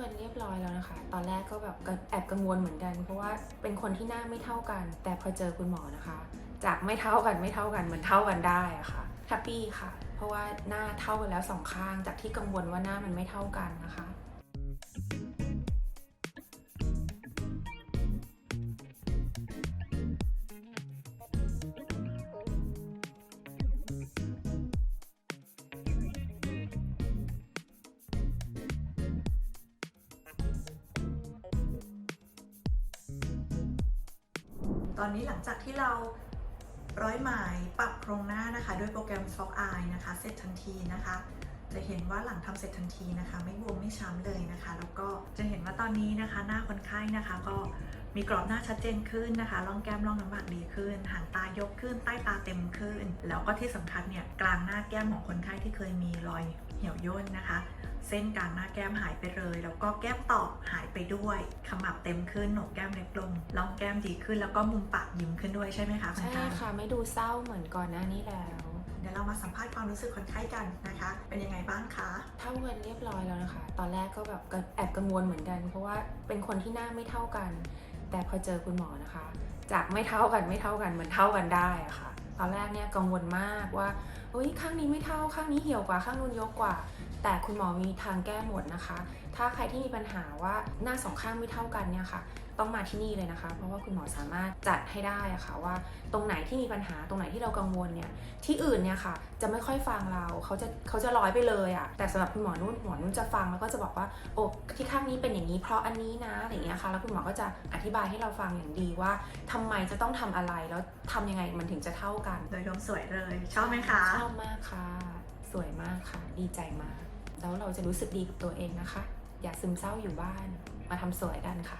กันเรียบร้อยแล้วนะคะ ตอนแรกก็แบบแอบกังวลเหมือนกัน เพราะว่าเป็นคนที่หน้าไม่เท่ากัน แต่พอเจอคุณหมอนะคะ จากไม่เท่ากันไม่เท่ากันเหมือนเท่ากันได้อะค่ะแฮปปี้ค่ะ เพราะว่าหน้าเท่ากันแล้วสองข้าง จากที่กังวลว่าหน้ามันไม่เท่ากันนะคะ อนนี้หลังจากที่เราร้อยไหมปรับโครงหน้านะคะ ด้วยโปรแกรม Fog Eye นะคะ เสร็จทันทีนะคะ จะเห็นว่าหลังทำเสร็จทันทีนะคะ ไม่บวมไม่ช้ำเลยนะคะ แล้วก็จะเห็นว่าตอนนี้นะคะ หน้าคนไข้นะคะ ก็มีกรอบหน้าชัดเจนขึ้นนะคะร่องแก้มร่องน้ำหมากดีขึ้น หางตายกขึ้น ใต้ตาเต็มขึ้น แล้วก็ที่สำคัญเนี่ยกลางหน้าแก้มของคนไข้ที่เคยมีรอยเหี่ยวย่นนะคะ เส้นกลางหน้าแก้มหายไป ก็แก้มตอบหายไปด้วยขมับเต็มขึ้นโหนกแก้มเล็กลงร่องแก้มดีขึ้นแล้วก็มุมปากยิ้มขึ้นด้วยใช่ไหมคะณใช่ไข้ค่ะไม่ดูเศร้าเหมือนก่อนหน้านี้แล้วเดี๋ยวเรามาสัมภาษณ์ความรู้สึกคนไข้กันนะคะ เป็นยังไงบ้างคะเท่ากันเรียบร้อยแล้วนะคะ ตอนแรกก็แบบแอบกังวลเหมือนกัน เพราะว่าเป็นคนที่หน้าไม่เท่ากัน แต่พอเจอคุณหมอนะคะ จากไม่เท่ากันไม่เท่ากันเหมือนเท่ากันได้อะค่ะ ตอนแรกเนี่ยกังวลมากว่า เฮ้ยข้างนี้ไม่เท่าข้างนี้เหี่ยวกว่าข้างนู้นยกกว่า แต่คุณหมอมีทางแก้หมดนะคะ ถ้าใครที่มีปัญหาว่าหน้าสองข้างไม่เท่ากันเนี่ยค่ะ ต้องมาที่นี่เลยนะคะ เพราะว่าคุณหมอสามารถจัดให้ได้อะค่ะว่าตรงไหนที่มีปัญหาตรงไหนที่เรากังวลเนี่ยที่อื่นเนี่ยค่ะ จะไม่ค่อยฟังเราเขาจะเขาจะร้อยไปเลยอะแต่สำหรับคุณหมอนุ่นหมอนุ่นจะฟังแล้วก็จะบอกว่าโอ้ที่ข้างนี้เป็นอย่างนี้เพราะอันนี้นะอะไรอย่างเงี้ยค่ะแล้วคุณหมอก็จะอธิบายให้เราฟังอย่างดีว่าทำไมจะต้องทำอะไรแล้วทำยังไงมันถึงจะเท่ากัน โดยรวมสวยเลยชอบไหมคะชอบมากค่ะ สวยมากค่ะ ดีใจมาก แล้วเราจะรู้สึกดีกับตัวเองนะคะ อย่าซึมเศร้าอยู่บ้าน มาทำสวยกันค่ะ